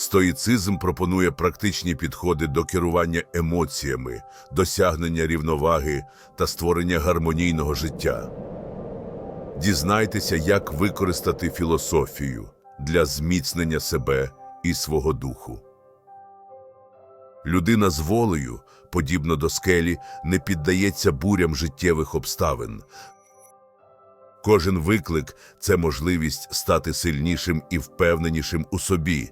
Стоїцизм пропонує практичні підходи до керування емоціями, досягнення рівноваги та створення гармонійного життя. Дізнайтеся, як використати філософію для зміцнення себе і свого духу. Людина з волею, подібно до скелі, не піддається бурям життєвих обставин. Кожен виклик це можливість стати сильнішим і впевненішим у собі.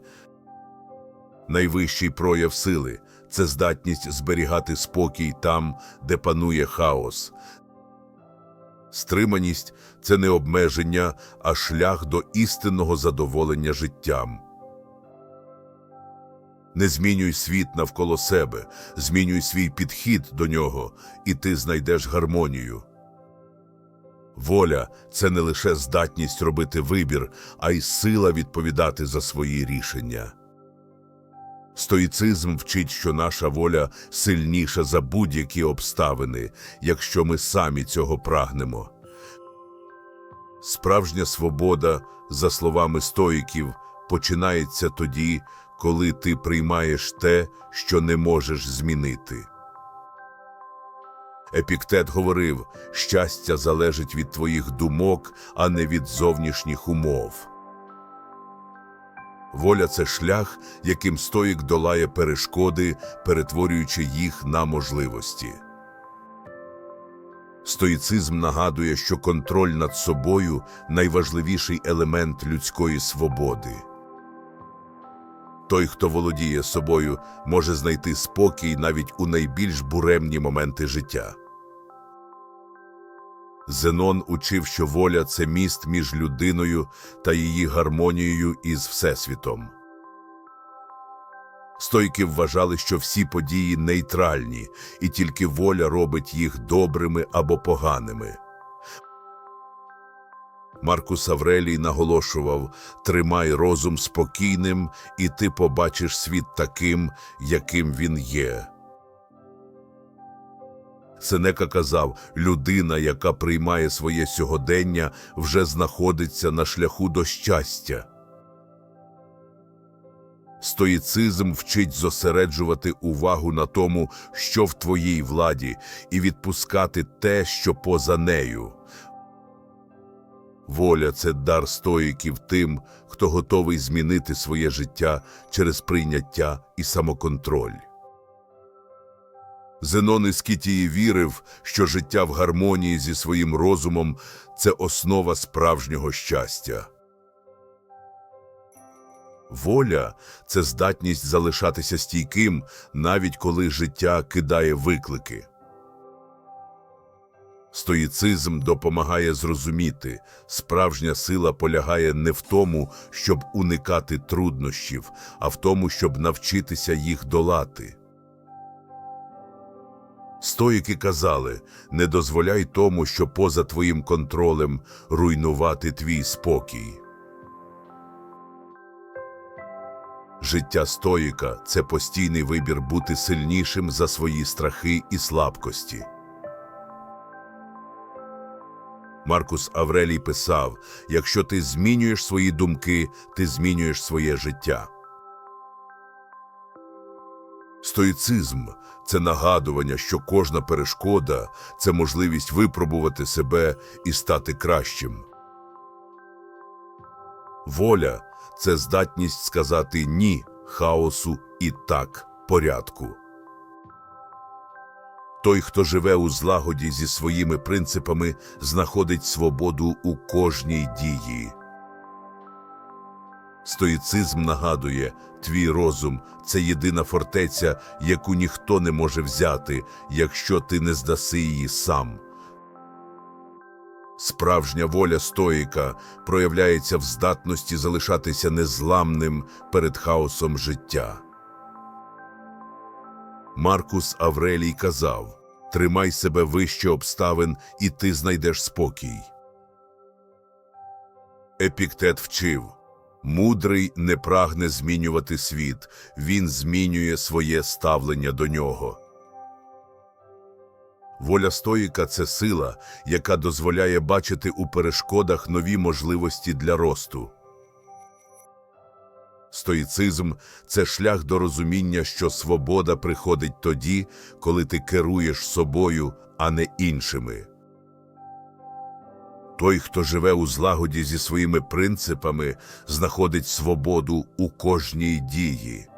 Найвищий прояв сили це здатність зберігати спокій там, де панує хаос. Стриманість це не обмеження, а шлях до істинного задоволення життям. Не змінюй світ навколо себе, змінюй свій підхід до нього, і ти знайдеш гармонію. Воля це не лише здатність робити вибір, а й сила відповідати за свої рішення. Стоїцизм вчить, що наша воля сильніша за будь-які обставини, якщо ми самі цього прагнемо. Справжня свобода, за словами стоїків, починається тоді, коли ти приймаєш те, що не можеш змінити. Епіктет говорив, щастя залежить від твоїх думок, а не від зовнішніх умов. Воля це шлях, яким стоїк долає перешкоди, перетворюючи їх на можливості. Стоїцизм нагадує, що контроль над собою найважливіший елемент людської свободи. Той, хто володіє собою, може знайти спокій навіть у найбільш буремні моменти життя. Зенон учив, що воля це міст між людиною та її гармонією із Всесвітом. Стойки вважали, що всі події нейтральні, і тільки воля робить їх добрими або поганими. Маркус Аврелій наголошував тримай розум спокійним, і ти побачиш світ таким, яким він є. Сенека казав, людина, яка приймає своє сьогодення, вже знаходиться на шляху до щастя. Стоїцизм вчить зосереджувати увагу на тому, що в твоїй владі, і відпускати те, що поза нею. Воля це дар стоїків тим, хто готовий змінити своє життя через прийняття і самоконтроль. Зенон із Кітії вірив, що життя в гармонії зі своїм розумом це основа справжнього щастя. Воля це здатність залишатися стійким, навіть коли життя кидає виклики. Стоїцизм допомагає зрозуміти, справжня сила полягає не в тому, щоб уникати труднощів, а в тому, щоб навчитися їх долати. Стоїки казали, не дозволяй тому, що поза твоїм контролем руйнувати твій спокій. Життя стоїка це постійний вибір бути сильнішим за свої страхи і слабкості. Маркус Аврелій писав: якщо ти змінюєш свої думки, ти змінюєш своє життя. Стоїцизм це нагадування, що кожна перешкода це можливість випробувати себе і стати кращим. Воля це здатність сказати ні хаосу і так порядку. Той, хто живе у злагоді зі своїми принципами, знаходить свободу у кожній дії. Стоїцизм нагадує, твій розум це єдина фортеця, яку ніхто не може взяти, якщо ти не здаси її сам. Справжня воля стоїка проявляється в здатності залишатися незламним перед хаосом життя. Маркус Аврелій казав Тримай себе вище обставин, і ти знайдеш спокій. Епіктет вчив Мудрий не прагне змінювати світ, він змінює своє ставлення до нього. Воля стоїка це сила, яка дозволяє бачити у перешкодах нові можливості для росту. Стоїцизм це шлях до розуміння, що свобода приходить тоді, коли ти керуєш собою, а не іншими. Той, хто живе у злагоді зі своїми принципами, знаходить свободу у кожній дії.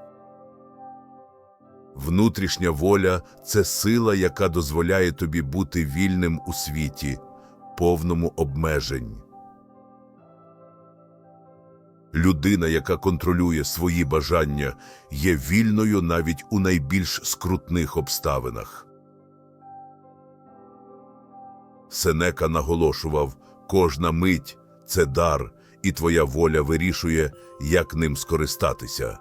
Внутрішня воля це сила, яка дозволяє тобі бути вільним у світі, повному обмежень. Людина, яка контролює свої бажання, є вільною навіть у найбільш скрутних обставинах. Сенека наголошував, кожна мить це дар, і твоя воля вирішує, як ним скористатися.